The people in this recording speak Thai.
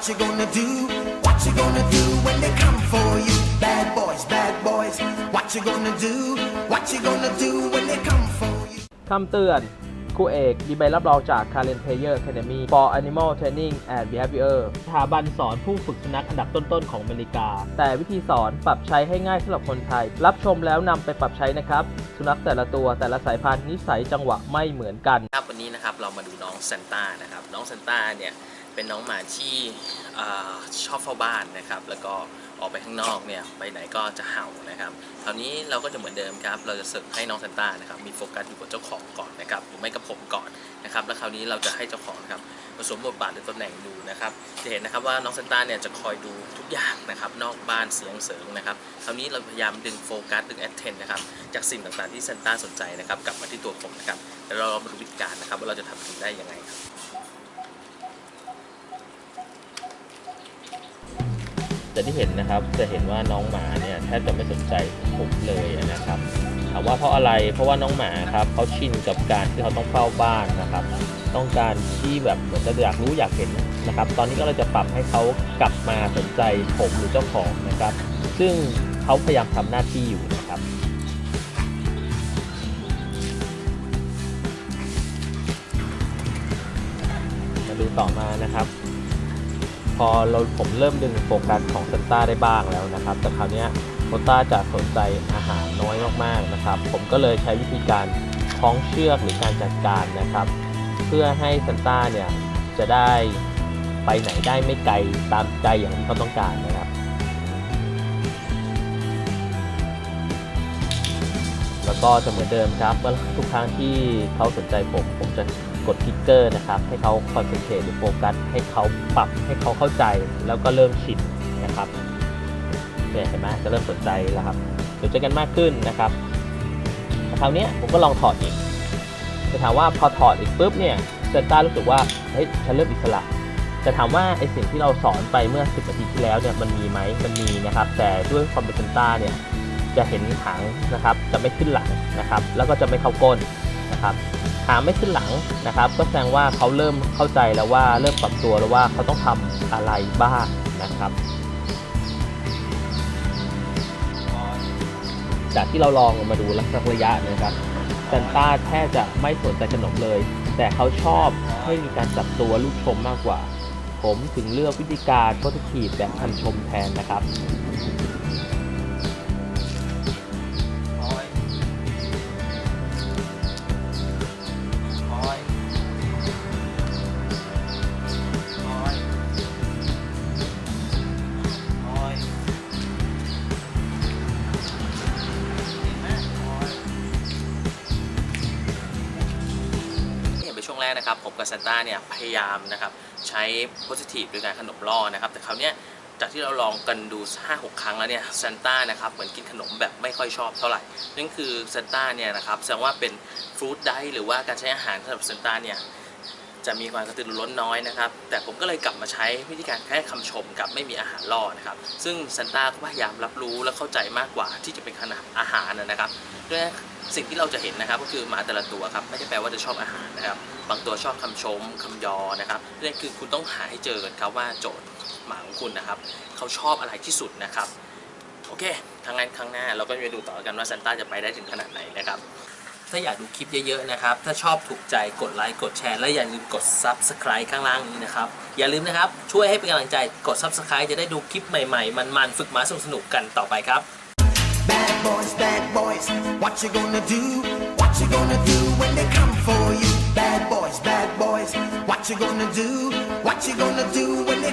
What you gonna do? What you gonna do when they come for you? Bad boys, bad boys. What you gonna do? What you gonna do when they come for you? คำเตือนครูเอกมีใบรับรองจาก Current Player Academy for Animal Training and Behavior สถาบันสอนผู้ฝึกสุนัขอันดับต้นๆของอเมริกา แต่วิธีสอนปรับใช้ให้ง่ายสำหรับคนไทย รับชมแล้วนำไปปรับใช้นะครับ สุนัขแต่ละตัวแต่ละสายพันธุ์นิสัยจังหวะไม่เหมือนกัน ครับวันนี้นะครับเรามาดูน้องซันต้านะครับ น้องซันต้าเนี่ย เป็นน้องหมาที่อชอบเฝ้าบ้านนะครับ แล้วก็ออกไปข้างนอกเนี่ยไปไหนก็จะเห่านะครับคราวนี้เราก็จะเหมือนเดิมครับ เราจะฝึกให้น้องซันต้านะครับมีโฟกัสอยู่กับเจ้าของก่อนนะครับหรือไม่กับผมก่อนนะครับ แล้วคราวนี้เราจะให้เจ้าของนะครับมาสมบทบาทในตำแหน่งดูนะครับจะเห็นนะครับว่าน้องซันต้าเนี่ยจะคอยดูทุกอย่างนะครับนอกบ้านเสียงเสริงนะครับคราวนี้เราพยายามดึงโฟกัสดึงแอตเทนนะครับจากสิ่งต่างๆที่ซันต้าสนใจนะครับกลับมาที่ตัวผมนะครับแล้วเรามาดูวิธีการนะครับว่าเราจะทำถึงได้ยังไงครับ จะที่เห็นนะครับ จะเห็นว่าน้องหมาเนี่ยแทบจะไม่สนใจผมเลยนะครับถามว่าเพราะอะไร เพราะว่าน้องหมาครับเขาชินกับการที่เขาต้องเฝ้าบ้านนะครับ ต้องการที่แบบเหมือนจะอยากรู้อยากเห็นนะครับ ตอนนี้ก็เลยจะปรับให้เขากลับมาสนใจผมหรือเจ้าของนะครับ ซึ่งเขาพยายามทำหน้าที่อยู่นะครับมาดูต่อมานะครับ อเราผมเริ่มดึงโฟกัสของซันต้าได้บ้างแล้วนะครับ แต่คราวนี้โคต้าจะสนใจอาหารน้อยมากๆนะครับ ผมก็เลยใช้วิธีการคล้องเชือกหรือการจัดการนะครับ เพื่อให้ซันต้าเนี่ยจะได้ไปไหนได้ไม่ไกลตามใจอย่างที่เขาต้องการนะครับ แล้วก็จะเหมือนเดิมครับเมื่อทุกครั้งที่เขาสนใจผมผมจะ กดทิกเกอร์นะครับ ให้เขาคอนเซนเทรตหรือโฟกัสให้เขาปรับให้เขาเข้าใจแล้วก็เริ่มชินนะครับเนี่ยเห็นไหมจะเริ่มสนใจแล้วครับสนใจกันมากขึ้นนะครับแต่คราวนี้ผมก็ลองถอดอีกจะถามว่าพอถอดอีกปุ๊บเนี่ยเซนต้ารู้สึกว่าเฮ้ยฉันเริ่มอิสระจะถามว่าไอสิ่งที่เราสอนไปเมื่อ 10นาทีที่แล้วเนี่ยมันมีไหมมันมีนะครับ แต่ด้วยความเป็นเซนต้าเนี่ยจะเห็นหางนะครับ จะไม่ขึ้นหลังนะครับ แล้วก็จะไม่เข้าก้นนะครับ หาไม่ขึ้นหลังนะครับ ก็แสดงว่าเขาเริ่มเข้าใจแล้วว่าเริ่มปรับตัวแล้วว่าเขาต้องทำอะไรบ้างนะครับจากที่เราลองมาดูลักษณะระยะนะครับซันต้าแทบจะไม่สนใจขนมเลย แต่เขาชอบให้มีการจับตัวลูกชมมากกว่า ผมถึงเลือกวิธีการโพสิทีฟแบบคำชมแทนนะครับ นะครับผมกับซันต้าเนี่ยพยายามนะครับใช้ positive โดยการขนมล่อนะครับแต่คราวเนี้ยจากที่เราลองกันดู 5-6 ครั้งแล้วเนี่ยซันต้านะครับเหมือนกินขนมแบบไม่ค่อยชอบเท่าไหร่นั่นคือซันต้าเนี่ยนะครับแสดงว่าเป็นฟรุตไดหรือว่าการใช้อาหารสำหรับซันต้าเนี่ยจะมีความกระตือรือร้นน้อยนะครับ แต่ผมก็เลยกลับมาใช้วิธีการแค่คำชมกับไม่มีอาหารล่อนะครับ ซึ่งซันต้าก็พยายามรับรู้และเข้าใจมากกว่าที่จะเป็นขนาดอาหารนะครับด้วย สิ่งที่เราจะเห็นนะครับ ก็คือหมาแต่ละตัวครับไม่ได้แปลว่าจะชอบอาหารนะครับ บางตัวชอบคำชมคำยอนะครับนี่คือคุณต้องหาให้เจอครับว่าโจทย์หมาของคุณนะครับ เขาชอบอะไรที่สุดนะครับ โอเคทางงานครั้งหน้าเราก็จะดูต่อกันว่าซันต้าจะไปได้ถึงขนาดไหนนะครับ ถ้าอยากดูคลิปเยอะๆนะครับ ถ้าชอบถูกใจกดไลค์กดแชร์และอย่าลืมกด Subscribe ข้างล่างนี้นะครับ อย่าลืมนะครับช่วยให้เป็นกำลังใจกด Subscribe จะได้ดูคลิปใหม่ๆ มันๆ ฝึกหมาสนุกๆกันต่อไปครับ boys, bad boys. What you gonna do? What you gonna do when they come for you? Bad boys, bad boys. What you gonna do? What you gonna do when they